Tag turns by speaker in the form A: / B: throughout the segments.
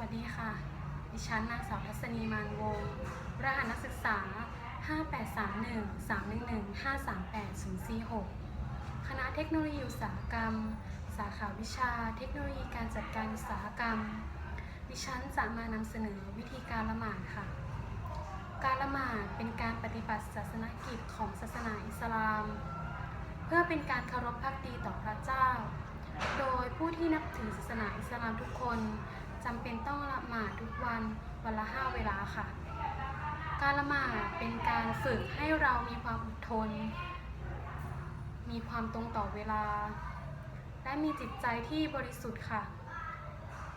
A: วัสดีค่ะ ดิฉันนางสาวทัศนีมานวงรหัสนักศึกษา 5831 311 538 046 คณะเทคโนโลยีอุตสาหกรรม สาขาวิชาเทคโนโลยีการจัดการอุตสาหกรรม ดิฉันจะมานำเสนอวิธีการละหมาดค่ะ การละหมาดเป็นการปฏิบัติศาสนกิจของศาสนาอิสลาม เพื่อเป็นการเคารพพักดีต่อพระเจ้า โดยผู้ที่นับถือศาสนาอิสลามทุกคน จำเป็นต้องละหมาดทุกวันวันละห้าเวลาค่ะ การละหมาดเป็นการฝึกให้เรามีความอดทน มีความตรงต่อเวลา และมีจิตใจที่บริสุทธิ์ค่ะ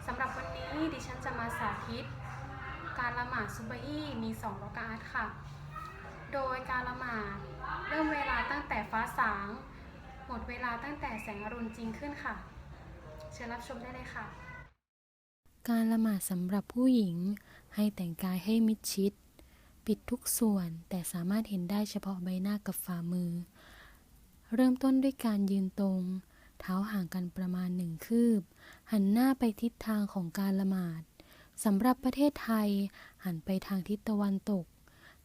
A: สำหรับวันนี้ดิฉันจะมาสาธิต การละหมาดซุบฮีมีสองรอกาอัตค่ะ โดยการละหมาดเริ่มเวลาตั้งแต่ฟ้าสาง หมดเวลาตั้งแต่แสงอรุณจริงขึ้นค่ะ เชิญรับชมได้เลยค่ะ
B: การละหมาดสำหรับผู้หญิง ให้แต่งกายให้มิดชิด ปิดทุกส่วนแต่สามารถเห็นได้เฉพาะใบหน้ากับฝ่ามือ เริ่มต้นด้วยการยืนตรง เท้าห่างกันประมาณหนึ่งคืบ หันหน้าไปทิศทางของการละหมาดสำหรับประเทศไทย หันไปทางทิศตะวันตก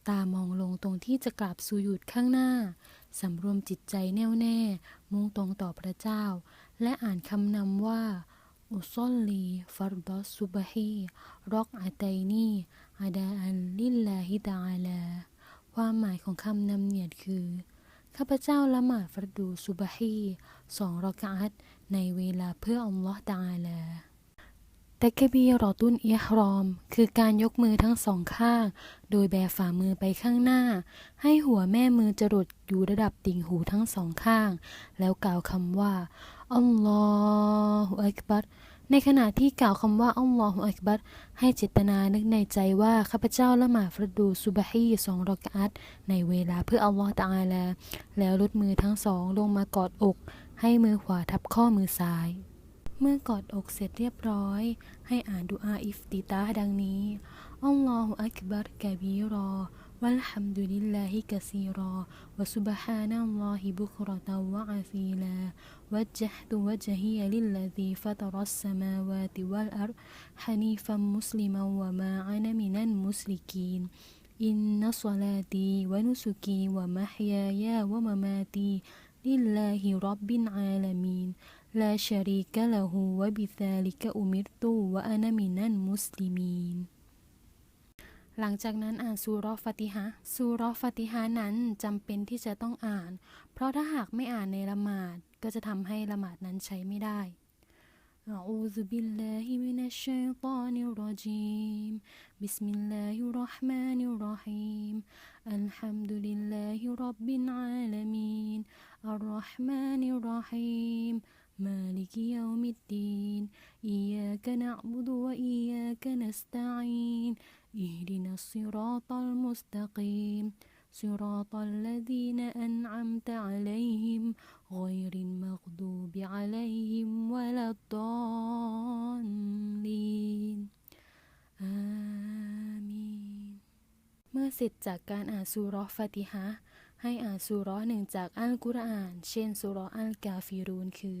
B: ตามองลงตรงที่จะกราบสุยุดข้างหน้าสำรวมจิตใจแน่วแน่ มุ่งตรงต่อพระเจ้า และอ่านคำนำว่า อุซอลลีฟัรดอสซุบฮีรอกอัตัยนีอาดาอันลิลลาฮิตาลาความหมายของคำนำเนียดคือ ข้าพเจ้าละหมาดฟัรดูซุบฮีสองรอกาอัตในเวลาเพื่ออัลลอฮ์ตะอาลา แต่กบีรอตุนเอิฮรอม คือการยกมือทั้งสองข้าง โดยแบฝ่ามือไปข้างหน้า ให้หัวแม่มือจรดอยู่ระดับติ่งหูทั้งสองข้าง แล้วกล่าวคำว่าอัลลอฮฺอักบัรในขณะที่กล่าวคำว่าอัลลอฮฺอักบัรให้เจตนานึกในใจว่าข้าพเจ้าละหมาดฟรดูซุบฮีสองรอกอัตในเวลาเพื่ออัลลอฮฺตะอาลาแล้วลดมือทั้งสองลงมากอดอก ให้มือขวาทับข้อมือซ้าย เมื่อกอดอกเสร็จเรียบร้อย ให้อ่านดุอาอิฟติตาห์ดังนี้ อัลลอฮฺอักบัรกะบีรอ วัลฮัมดุลิลลาฮิกะซีรอ วะซุบฮานัลลอฮิบุคเราะตะวะอาซีลา وجهت وجهي للذي فطر السماوات والأرض حنيفا مسلما وما أنا من المشركين إن صلاتي ونسكي ومحياي ومماتي لله رب العالمين لا شريك له وبذلك أمرت وأنا من المسلمين หลังจากนั้นอ่านซูเราะห์ฟาติฮะห์ซูเราะห์ฟาติฮะห์นั้นจำเป็นที่จะต้องอ่าน เพราะถ้าหากไม่อ่านในละหมาด ก็จะทำให้ละหมาดนั้นใช้ไม่ได้อะอูซุบิลลาฮิมินัชชัยฏ อนิรเราะญีม บิสมิลลาฮิรเราะห์มานิรเราะฮีม อัลฮัมดุลิลลาฮิร็อบบิลอาลามีน อัรเราะห์มานิรเราะฮีม مالك يوم الدين إياك نعبد وإياك نستعين اهدنا الصراط المستقيم صراط الذين أنعمت عليهم غير المغضوب عليهم ولا الضالين อามีน เมื่อเสร็จจากการอ่านซูเราะห์ฟาติฮะห์ให้อ่านซูเราะห์หนึ่งจากอัลกุรอาน เช่นซูเราะห์อัลกาฟิรูนคือ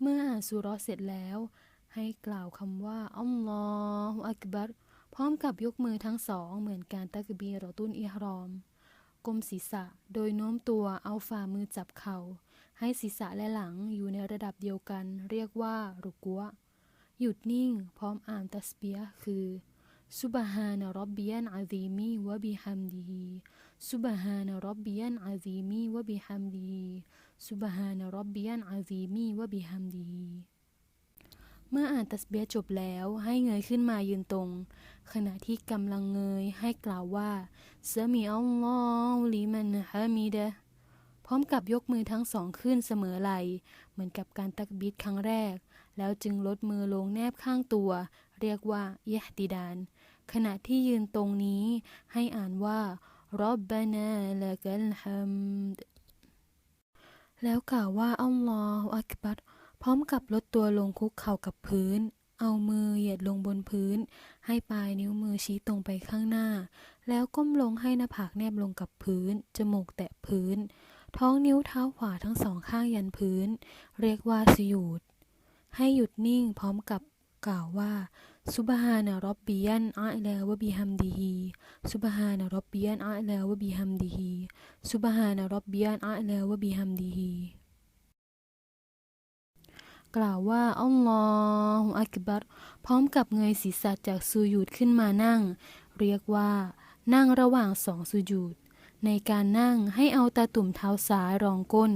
B: เมื่ออ่านสุราะห์เสร็จแล้ว ให้กล่าวคำว่าอัลลอฮฺอักบัรพร้อมกับยกมือทั้งสองเหมือนการตักบีรอตุนอิฮรอมก้มศีรษะโดยโน้มตัวเอาฝ่ามือจับเข่า ให้ศีรษะและหลังอยู่ในระดับเดียวกัน เรียกว่ารุกัวะหยุดนิ่ง พร้อมอ่านตัสเบียคือซุบฮานะร็อบบิยันอาซีมีวะบิฮัมดีซุบฮานะร็อบบิยันอาซีมีวะบิฮัมดี ซุบฮานะร็อบบิยันอาซีมีวะบิฮัมดี เมื่ออ่านตัสเบียจบแล้วให้เงยขึ้นมายืนตรง ขณะที่กำลังเงยให้กล่าวว่าเซมีอัลลอฮุลิมันฮามิดะพร้อมกับยกมือทั้งสองขึ้นเสมอไหล เหมือนกับการตักบีดครั้งแรก แล้วจึงลดมือลงแนบข้างตัว เรียกว่ายะติดาน ขณะที่ยืนตรงนี้ให้อ่านว่ารบบานาละกัลฮัมด แล้วกล่าวว่าอัลลอฮฺอักบัรพร้อมกับลดตัวลงคุกเข่ากับพื้น เอามือเหยียดลงบนพื้น ให้ปลายนิ้วมือชี้ตรงไปข้างหน้า แล้วก้มลงให้หน้าผากแนบลงกับพื้น จมูกแตะพื้น ท้องนิ้วเท้าขวาทั้งสองข้างยันพื้น เรียกว่าสยูดให้หยุดนิ่งพร้อมกับ กล่าวว่าซุบฮานะรับบียันอะลาวะบิฮัมดีฮีซุบฮานะรับบียันอะลาวะบิฮัมดีฮีซุบฮานะรับบียันอะลาวะบิฮัมดีฮีกล่าวว่าอัลลอฮฺอักบัรพร้อมกับเงยศีรษะจากสุญูดขึ้นมานั่ง เรียกว่า นั่งระหว่างสองสุญูดในการนั่งให้เอาตาตุ่มเท้าซ้ายรองก้น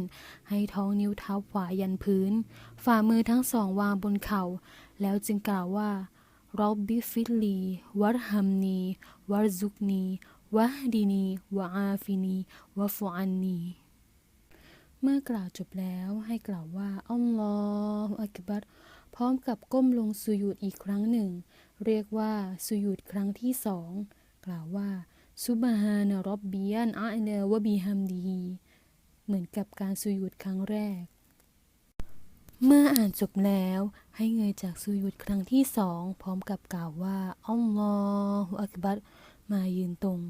B: ให้ท้องนิ้วเท้าขวายันพื้น ฝ่ามือทั้งสองวางบนเข่า แล้วจึงกล่าวว่ารับบิฟิลลีวัรฮัมนีวัรซุกนีวะฮดีนีวะอาฟินีวะฟุอันนีเมื่อกล่าวจบแล้วให้กล่าวว่าอัลลอฮฺอักบัรพร้อมกับก้มลงสุญูดอีกครั้งหนึ่ง เรียกว่าสุญูดครั้งที่สองกล่าวว่าซุบฮานะรับบียนอะลาวะบิฮัมดีเหมือนกับการสุญูดครั้งแรก เมื่ออ่านจบแล้วให้เงยจากสุญูดครั้งที่สองพร้อมกับกล่าวว่าอัลลอฮฺอักบัรมายืนตรง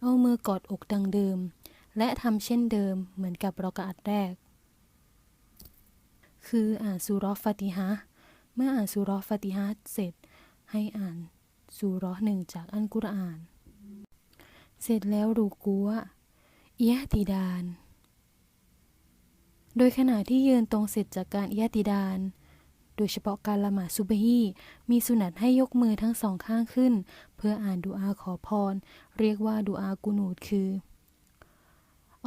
B: เอามือกอดอกดังเดิม และทำเช่นเดิมเหมือนกับรอกะอัดแรก คืออ่านสุรอฟาติฮะเมื่ออ่านสุรอฟาติฮะเสร็จ ให้อ่านสุรอหนึ่งจากอัลกุรอาน เสร็จแล้วรูกัวเอียะติดาน โดยขณะที่ยืนตรงเสร็จจากการอิยติดาน โดยเฉพาะการละหมาดซุบฮีมีสุนัตให้ยกมือทั้งสองข้างขึ้น เพื่ออ่านดูอาขอพร เรียกว่าดูอากูนูดคือ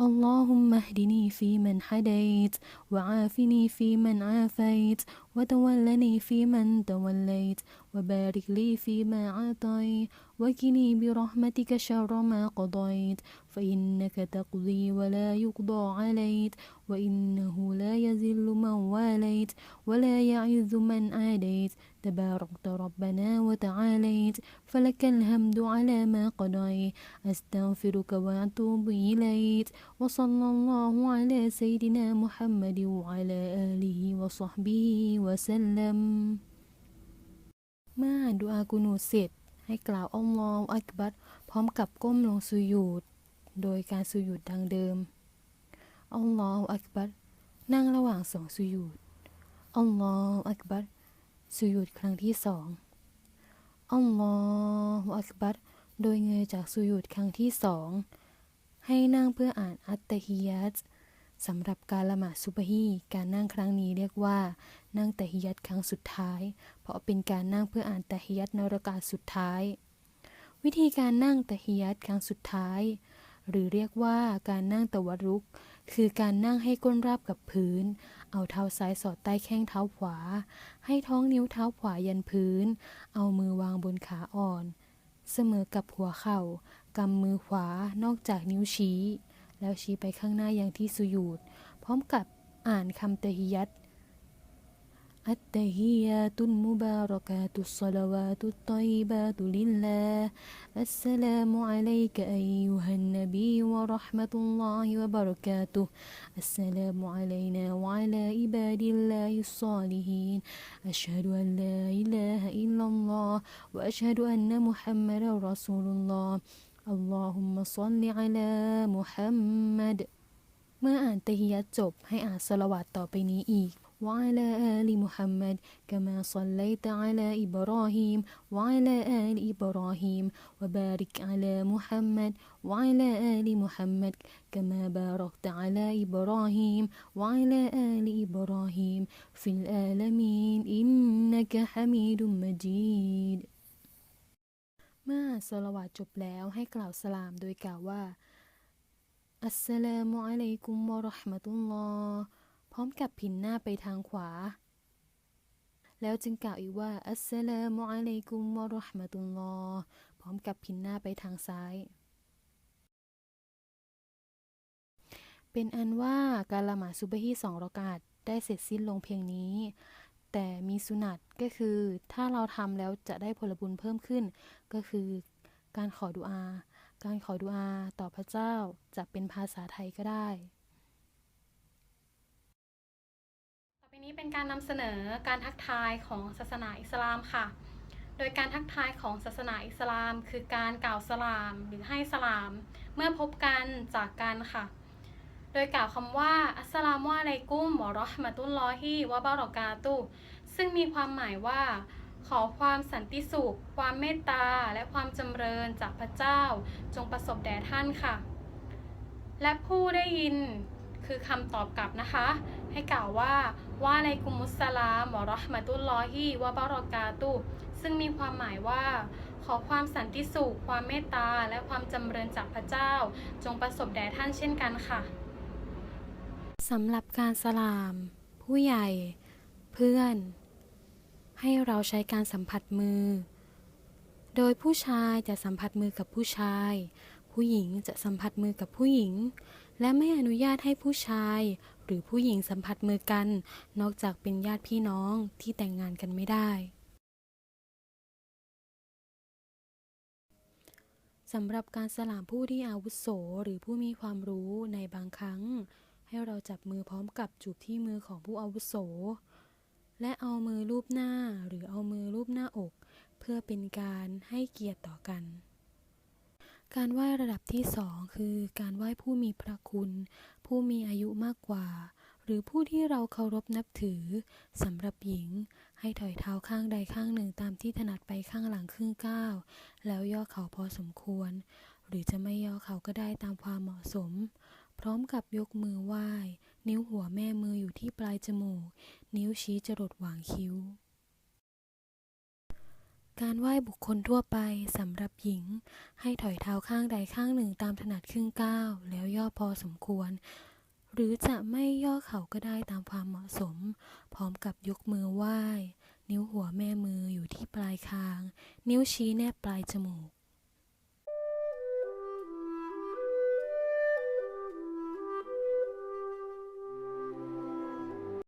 B: อัลลอฮุมมะดินีฟีมันฮะดัยต์วะอาฟินีฟีมันอาฟัยต์วะตะวัลลนีฟีมันตะวัลลัยต وبارك لي فيما عطيت وكني برحمتك شر ما قضيت. فإنك تقضي ولا يقضى عليك وإنه لا يذل من واليت ولا يعز من عاديت. تباركت ربنا وتعاليت فلك الحمد على ما قضيت. أستغفرك وأتوب إليك. وصلى الله على سيدنا محمد وعلى آله وصحبه وسلم. ดูอากูนูเสร็จ ให้กล่าวอัลลอฮฺอักบัรพร้อมกับก้มลงสุญูดโดยการสุญูดดังเดิมอัลลอฮฺอักบัรนั่งระหว่างสองสุญูดอัลลอฮฺอักบัรสุญูดครั้งที่สองอัลลอฮฺอักบัรโดยเงยจากสุญูดครั้งที่สองให้นั่งเพื่ออ่านอัตตฮิยัต สำหรับการละหมาดซุบฮีการนั่งครั้งนี้เรียกว่า นั่งตะฮิยัตครั้งสุดท้าย เพราะเป็นการนั่งเพื่ออ่านตะฮิยัตในรกาสุดท้าย วิธีการนั่งตะฮิยัตครั้งสุดท้าย หรือเรียกว่าการนั่งตะวัรุก คือการนั่งให้ก้นราบกับพื้น เอาเท้าซ้ายสอดใต้แข้งเท้าขวา ให้ท้องนิ้วเท้าขวายันพื้น เอามือวางบนขาอ่อน เสมอกับหัวเข่ากำมือขวานอกจากนิ้วชี้ แล้วชี้ไปข้างหน้ายังที่สุยูดพร้อมกับอ่านคำเตฮิยัตอัตเตฮิยาตุนมุบารกาตุสลาวาตุตอยบาตุลิลลาอัสสลามุอะลัยกะอัยยุฮันนบีวะราะห์มะตุลลอฮิวะบารากาตุอัสสลามุอะลัยนาวะอะลาอิบาดิลลาฮิศศอลิฮีนอัชฮะดุอัลลาอิลาฮะอิลลัลลอฮวะอัชฮะดุอันนะมุฮัมมัดรอซูลุลลอฮ์ اللهم صل على محمد เมื่ออ่านตะฮิยัตจบให้อ่านสลาวาตต่อไปนี้อีก وعلى آل محمد كما صليت على إبراهيم وعلى آل إبراهيم وبارك على محمد وعلى آل محمد كما باركت على إبراهيم وعلى آل إبراهيم في العالمين إنك حميد مجيد เมื่อสลาวาตจบแล้วให้กล่าวสลามโดยกล่าวว่า อัสสลามุอะลัยกุมวะเราะห์มะตุลลอฮ์พร้อมกับพินหน้าไปทางขวา แล้วจึงกล่าวอีกว่า อัสสลามุอะลัยกุมวะเราะห์มะตุลลอฮ์พร้อมกับพินหน้าไปทางซ้าย เป็นอันว่าการละหมาดซุบฮีสองรอกาตได้เสร็จสิ้นลงเพียงนี้ แต่มีสุนัตก็คือถ้าเราทำแล้วจะได้ผลบุญเพิ่มขึ้น ก็คือการขอดุอา การขอดุอาต่อพระเจ้าจะเป็นภาษาไทยก็ได้
A: ต่อไปนี้เป็นการนำเสนอการทักทายของศาสนาอิสลามค่ะ โดยการทักทายของศาสนาอิสลาม คือการกล่าวสลามหรือให้สลาม เมื่อพบกันจากกันค่ะ ดยกล่าวคำว่า อัสลามุอะลัยกุมวะราะห์มะตุลลอฮิวะบะเรากาตุ ซึ่งมีความหมายว่า ขอความสันติสุข ความเมตตา และความจำเริญจากพระเจ้า จงประสบแด่ท่านค่ะ และผู้ได้ยินคือคำตอบกลับนะคะ ให้กล่าวว่าว่าอะลัยกุมุสสลามวะราะห์มะตุลลอฮิวะบะเรากาตุ ซึ่งมีความหมายว่า ขอความสันติสุข ความเมตตา และความจำเริญจากพระเจ้า จงประสบแด่ท่านเช่นกันค่ะ
B: สำหรับการสลาม ผู้ใหญ่ เพื่อน ให้เราใช้การสัมผัสมือ โดยผู้ชายจะสัมผัสมือกับผู้ชาย ผู้หญิงจะสัมผัสมือกับผู้หญิง และไม่อนุญาตให้ผู้ชาย หรือผู้หญิงสัมผัสมือกัน นอกจากเป็นญาติพี่น้องที่แต่งงานกันไม่ได้สำหรับการสลามผู้ที่อาวุโสหรือผู้มีความรู้ในบางครั้ง ให้เราจับมือพร้อมกับจูบที่มือของผู้อาวุโส และเอามือลูบหน้าหรือเอามือลูบหน้าอก เพื่อเป็นการให้เกียรติต่อกัน การไหว้ระดับที่สองคือการไหว้ผู้มีพระคุณ ผู้มีอายุมากกว่า หรือผู้ที่เราเคารพนับถือสำหรับหญิง ให้ถอยเท้าข้างใดข้างหนึ่งตามที่ถนัดไปข้างหลังครึ่งก้าวแล้วย่อเข่าพอสมควร หรือจะไม่ย่อเข่าก็ได้ตามความเหมาะสม พร้อมกับยกมือไหว้ นิ้วหัวแม่มืออยู่ที่ปลายจมูก นิ้วชี้จรดหว่างคิ้ว การไหว้บุคคลทั่วไปสำหรับหญิง ให้ถอยเท้าข้างใดข้างหนึ่งตามถนัดครึ่งก้าว แล้วย่อพอสมควร หรือจะไม่ย่อเข่าก็ได้ตามความเหมาะสม พร้อมกับยกมือไหว้ นิ้วหัวแม่มืออยู่ที่ปลายคาง นิ้วชี้แนบปลายจมูก